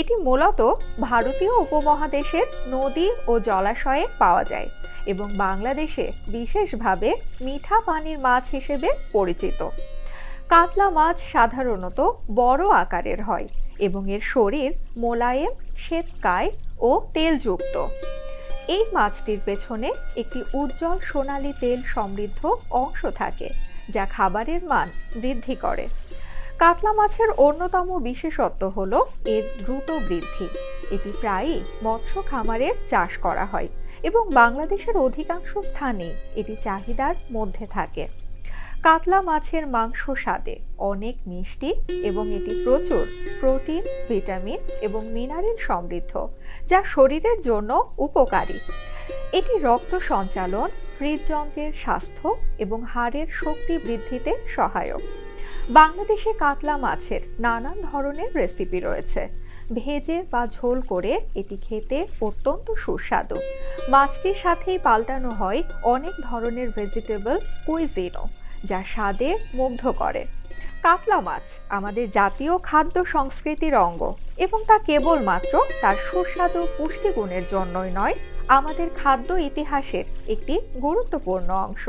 এটি মূলত ভারতীয় উপমহাদেশের নদী ও জলাশয়ে পাওয়া যায় এবং বাংলাদেশে বিশেষভাবে মিঠা পানির মাছ হিসেবে পরিচিত। কাতলা মাছ সাধারণত বড় আকারের হয় এবং এর শরীর মোলায়েম শ্বেতকায় ও তেলযুক্ত। এই মাছটির পেছনে একটি উজ্জ্বল সোনালী তেল সমৃদ্ধ অংশ থাকে যা খাবারের মান বৃদ্ধি করে। কাতলা মাছের অন্যতম বিশেষত্ব হল এর দ্রুত বৃদ্ধি। এটি প্রায়ই মৎস্য খামারে চাষ করা হয় এবং বাংলাদেশের অধিকাংশ স্থানে এটি চাহিদার মধ্যে থাকে। কাতলা মাছের মাংস স্বাদে অনেক মিষ্টি এবং এটি প্রচুর প্রোটিন, ভিটামিন এবং মিনারেল সমৃদ্ধ, যা শরীরের জন্য উপকারী। এটি রক্ত সঞ্চালন, হৃদযন্ত্রের স্বাস্থ্য এবং হাড়ের শক্তি বৃদ্ধিতে সহায়ক। বাংলাদেশে কাতলা মাছের নানান ধরনের রেসিপি রয়েছে। ভেজে বা ঝোল করে এটি খেতে অত্যন্ত সুস্বাদু। মাছটির সাথেই পাল্টানো হয় অনেক ধরনের ভেজিটেবল কুইজিনও যা স্বাদে মুগ্ধ করে। কাতলা মাছ আমাদের জাতীয় খাদ্য সংস্কৃতির অঙ্গ এবং তা কেবলমাত্র তার সুস্বাদু পুষ্টিগুণের জন্যই নয়, আমাদের খাদ্য ইতিহাসের একটি গুরুত্বপূর্ণ অংশ।